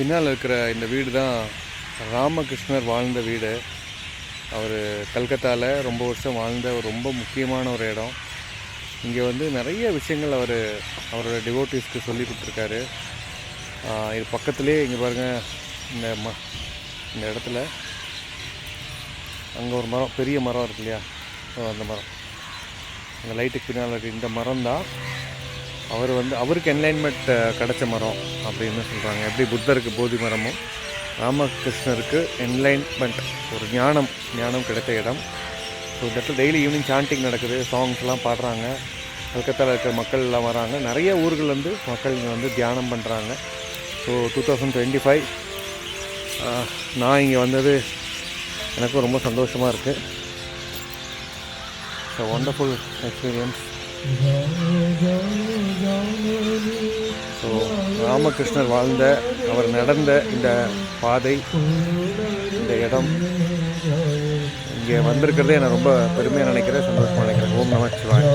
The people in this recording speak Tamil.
பின்னால் இருக்கிற இந்த வீடு தான் ராமகிருஷ்ணர் வாழ்ந்த வீடு. அவர் கல்கத்தாவில் ரொம்ப வருஷம் வாழ்ந்த ஒரு ரொம்ப முக்கியமான ஒரு இடம். இங்கே வந்து நிறைய விஷயங்கள் அவர் அவரோட டிவோட்டிஸ்க்கு சொல்லி கொடுத்துருக்காரு. இது பக்கத்துலேயே இங்கே பாருங்கள் இந்த ம இந்த இடத்துல. அங்கே ஒரு மரம் பெரிய மரம் இருக்கு இல்லையா? அந்த மரம். அந்த லைட்டுக்கு பின்னால் இருக்க இந்த மரம் தான் அவர் வந்து அவருக்கு என்லைன்மெண்ட் கிடைச்ச மரம் அப்படின்னு சொல்கிறாங்க எப்படி புத்தருக்கு போதி மரமும் ராமகிருஷ்ணருக்கு என்லைன்மெண்ட் ஒரு ஞானம் ஞானம் கிடைத்த இடம். ஸோ இந்த இடத்துல டெய்லி ஈவினிங் சாண்டிங் நடக்குது சாங்ஸ்லாம் பாடுறாங்க. கல்கத்தாவில் இருக்கிற மக்கள் எல்லாம் வராங்க. நிறைய ஊர்கள்லேருந்து மக்கள் இங்கே வந்து தியானம் பண்ணுறாங்க so two thousand twenty five நான் இங்கே வந்தது எனக்கும் ரொம்ப சந்தோஷமாக இருக்குது ஸோ ஒண்டர்ஃபுல் எக்ஸ்பீரியன்ஸ் ஸோ ராமகிருஷ்ணர் வாழ்ந்த அவர் நடந்த இந்த பாதை இந்த இடம் இங்கே வந்திருக்கிறதே நான் ரொம்ப பெருமையாக நினைக்கிறேன். சந்தோஷமாக நினைக்கிறேன். ஓம் நமச்சிவாய்